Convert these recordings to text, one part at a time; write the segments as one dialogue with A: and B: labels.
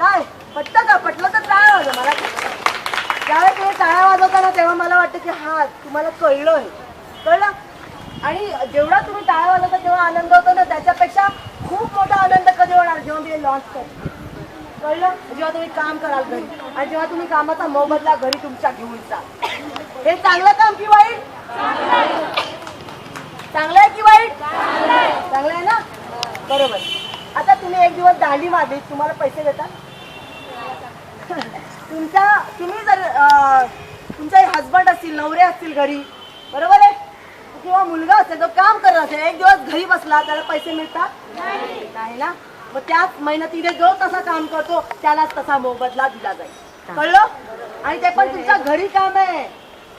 A: काय? पटतं का? पटलं तर टाळा वाजव मला. ज्यावेळेस तुम्ही टाळा वाजवता ना तेव्हा मला वाटतं की हा तुम्हाला कळलं हे कळलं? आणि जेवढा तुम्ही टाळा वाजवता तेव्हा आनंद होतो ना त्याच्यापेक्षा खूप मोठा आनंद कधी होणार जेव्हा मी लॉन्च करते कळलं? जेव्हा तुम्ही काम कराल घरी. आणि जेव्हा तुम्ही कामाचा मोबदला घरी तुमच्या घेऊन जाल हे चांगलं काम की वाईट? चांगलं आहे की वाईट? चांगलं आहे ना? बरोबर. आता तुम्ही एक दिवस दांडी मारली तुम्हाला पैसे देतात? तुमच्या तुम्ही जर तुमचे हजबंड असतील नवरे असतील घरी बरोबर आहे? किंवा मुलगा असेल तो काम करत असेल एक दिवस घरी बसला त्याला पैसे मिळतात? नाही ना? मग त्याच मेहनतीने जो तसा काम करतो त्यालाच तसा मोबदला दिला जाईल. कळलं? आणि ते पण तुमच्या घरी काम आहे.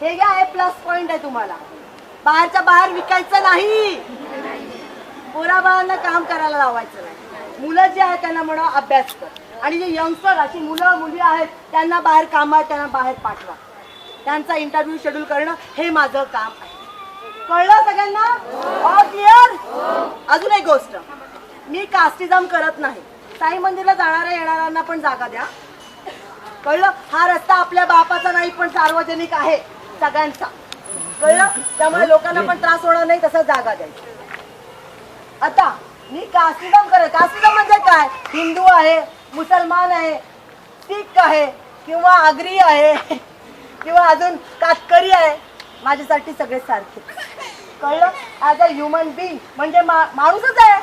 A: हे घ्या हे प्लस पॉइंट आहे तुम्हाला. बाहेरच्या बाहेर विकायचं नाही. पोराबाळांना काम करायला लावायचं नाही. मुलं जे आहे त्यांना म्हणा अभ्यास कर. आणि जे यंगस्टर अशी मुलं मुली आहेत त्यांना बाहेर कामात त्यांना बाहेर पाठवा. त्यांचा इंटरव्ह्यू शेड्यूल करणं हे माझं काम आहे. कळलं सगळ्यांना? ऑल क्लिअर अजून एक गोष्ट. मी कास्टिझम करत नाही. साई मंदिरला जाणाऱ्या येणाऱ्यांना पण जागा द्या. कळलं? हा रस्ता आपल्या बापाचा नाही पण सार्वजनिक आहे सगळ्यांचा. कळलं? त्यामुळे लोकांना पण त्रास होणार नाही तसं जागा द्यायची. आता मी कास्टिझम करत कास्टिझम म्हणजे काय? हिंदू आहे मुसलमान आहे सिख आहे किंवा आगरी आहे किंवा अजून कातकरी आहे माझ्यासाठी सगळे सारखे. कळलं? ॲज अ ह्युमन बिंग म्हणजे मा माणूसच आहे.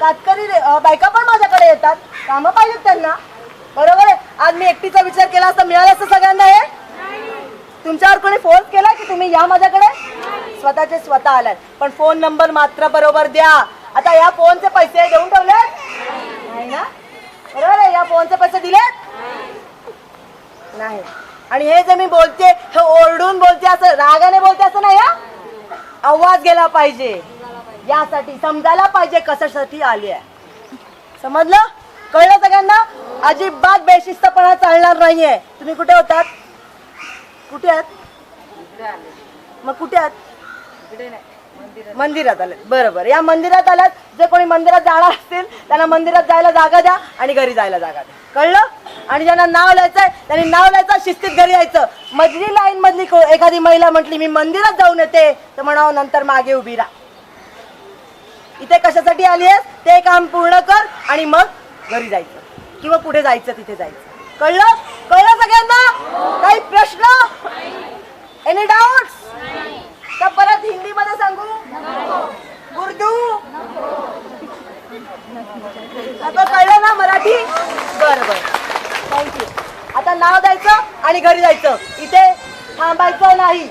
A: कातकरी बायका पण माझ्याकडे येतात. कामं पाहिजेत त्यांना. बरोबर आहे? आज मी एकटीचा विचार केला असता मिळालं असतं सगळ्यांना हे? तुमच्यावर कोणी फोर्स केला की तुम्ही या माझ्याकडे? स्वतःचे स्वतः आलात. पण फोन नंबर मात्र बरोबर द्या. आता या फोनचे पैसे देऊन ठेवले नाही ना? बरोबर आहे या फोनचे पैसे दिलेत? नाही. आणि हे जे मी बोलते हे ओरडून बोलते असं रागाने बोलते असं नाही हा? आवाज गेला पाहिजे. यासाठी समजायला पाहिजे कशासाठी आली आहे. समजलं? कळलं सगळ्यांना? अजिबात बेशिस्तपणा चालणार नाहीये. तुम्ही कुठे होतात? कुठे आहात? मग कुठे आहात? मंदिरात बरं बरोबर. या मंदिरात आलात जे कोणी मंदिरात जाणार असतील त्यांना मंदिरात जायला जागा द्या आणि घरी जायला जागा द्या. कळलं? आणि ज्यांना नाव लिहायचंय त्यांनी नाव लिहायचं शिस्तीत घरी यायचं. मधली लाईन मधली एखादी महिला म्हटली मी मंदिरात जाऊन येते. तर म्हणावं नंतर मागे उभी राहा. इथे कशासाठी आली आहेस? ते काम पूर्ण कर आणि मग घरी जायचं. किंवा पुढे जायचं तिथे जायचं. कळलं? कळलं सगळ्यांना काही प्रश्न एनी डाऊट तर परत हिंदी मध्ये सांगू उर्दू आता कळलं ना मराठी? बरं बरं. थँक्यू आता नाव द्यायचं आणि घरी जायचं. इथे थांबायचं नाही.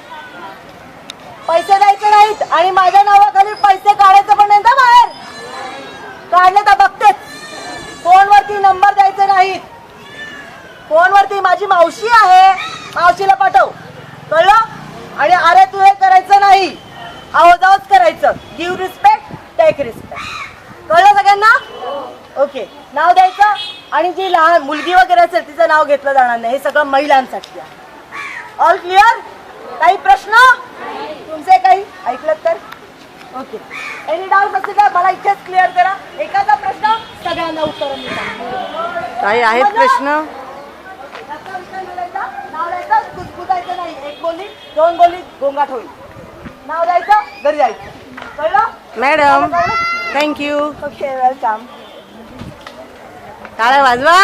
A: पैसे द्यायचे नाहीत आणि माझ्या नावाखाली पैसे काढायचं पण नाही ना बाहेर. काढले तर बघतेच. फोनवरती नंबर द्यायचे नाहीत. फोनवरती माझी मावशी आहे. मावशीला पाठव. कळलं? आणि अरे तू हे करायचं नाही. आवाजावच करायचं. गिव्ह रिस्पेक्ट टेक रिस्पेक्ट सगळ्यांना ओके नाव द्यायचं आणि जी लहान मुलगी वगैरे असेल तिचं नाव घेतलं जाणार नाही. हे सगळं महिलांसाठी आहे. ऑल क्लिअर काही प्रश्न? तुमचे काही? ऐकलं तर? ओके एनी डाऊट असेल तर मला इथेच क्लिअर करा. एखादा प्रश्न सगळ्यांना उत्तर.
B: काही आहेत प्रश्न?
A: नाव द्यायचं कुजबुजायचं नाही. एक बोली दोन बोली गोंगाट होईल. नाव द्यायचं घरी जायचं. कळलं?
B: मॅडम. थँक्यू
A: ओके वेलकम
B: टाळ्या वाजवा